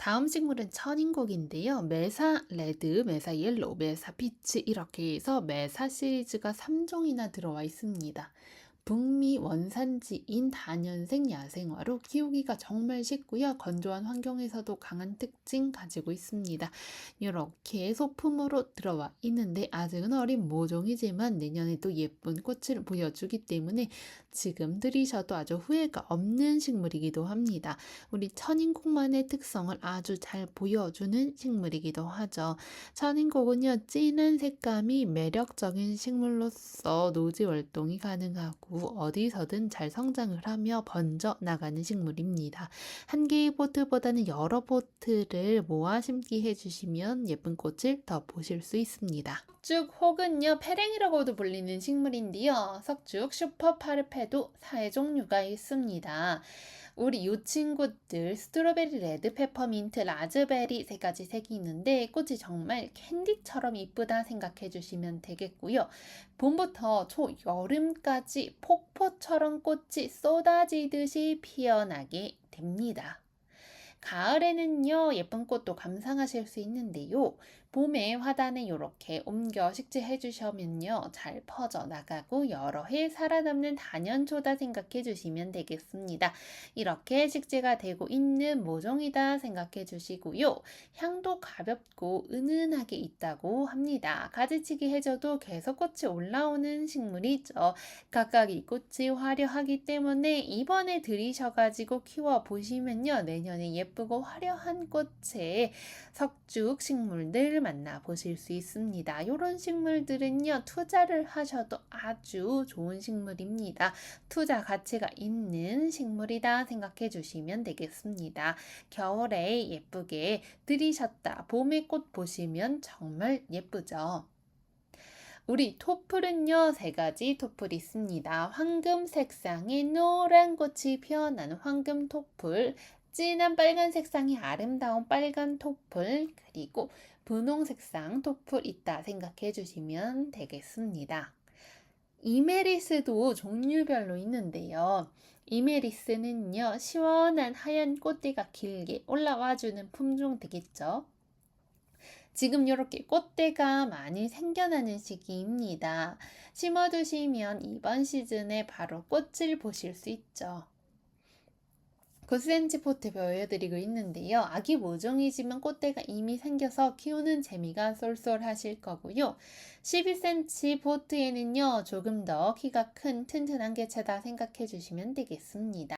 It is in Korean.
다음 식물은 천인곡인데요. 메사 레드, 메사 옐로우, 메사 피치 이렇게 해서 메사 시리즈가 3종이나 들어와 있습니다. 북미 원산지인 다년생 야생화로 키우기가 정말 쉽고요. 건조한 환경에서도 강한 특징 가지고 있습니다. 이렇게 소품으로 들어와 있는데 아직은 어린 모종이지만 내년에도 예쁜 꽃을 보여주기 때문에 지금 들이셔도 아주 후회가 없는 식물이기도 합니다. 우리 천인국만의 특성을 아주 잘 보여주는 식물이기도 하죠. 천인국은요, 진한 색감이 매력적인 식물로서 노지 활동이 가능하고 어디서든 잘 성장을 하며 번져 나가는 식물입니다. 한 개의 포트보다는 여러 포트를 모아 심기 해주시면 예쁜 꽃을 더 보실 수 있습니다. 석죽 혹은요 페랭이라고도 불리는 식물인데요. 석죽 슈퍼 파르페도 사의 종류가 있습니다. 우리 요 친구들 스트로베리, 레드 페퍼민트, 라즈베리 세 가지 색이 있는데 꽃이 정말 캔디처럼 이쁘다 생각해 주시면 되겠고요. 봄부터 초여름까지 폭포처럼 꽃이 쏟아지듯이 피어나게 됩니다. 가을에는요, 예쁜 꽃도 감상하실 수 있는데요. 봄에 화단에 이렇게 옮겨 식재해 주시면요, 잘 퍼져 나가고 여러 해 살아남는 단연초다 생각해 주시면 되겠습니다. 이렇게 식재가 되고 있는 모종이다 생각해 주시고요. 향도 가볍고 은은하게 있다고 합니다. 가지치기 해줘도 계속 꽃이 올라오는 식물이죠. 각각 이 꽃이 화려하기 때문에 이번에 들이셔가지고 키워 보시면요, 내년에 예 쁘고 화려한 꽃의 석죽 식물들 만나보실 수 있습니다. 이런 식물들은요, 투자를 하셔도 아주 좋은 식물입니다. 투자 가치가 있는 식물이다 생각해 주시면 되겠습니다. 겨울에 예쁘게 들이셨다. 봄에 꽃 보시면 정말 예쁘죠. 우리 토플은요, 세 가지 토플이 있습니다. 황금 색상의 노란 꽃이 피어나는 황금 토플, 진한 빨간 색상이 아름다운 빨간 토플, 그리고 분홍 색상 토플 있다 생각해 주시면 되겠습니다. 이메리스도 종류별로 있는데요. 이메리스는요, 시원한 하얀 꽃대가 길게 올라와 주는 품종 되겠죠. 지금 이렇게 꽃대가 많이 생겨나는 시기입니다. 심어두시면 이번 시즌에 바로 꽃을 보실 수 있죠. 9cm 포트 보여드리고 있는데요. 아기 모종이지만 꽃대가 이미 생겨서 키우는 재미가 쏠쏠하실 거고요. 12cm 포트에는요. 조금 더 키가 큰 튼튼한 개체다 생각해 주시면 되겠습니다.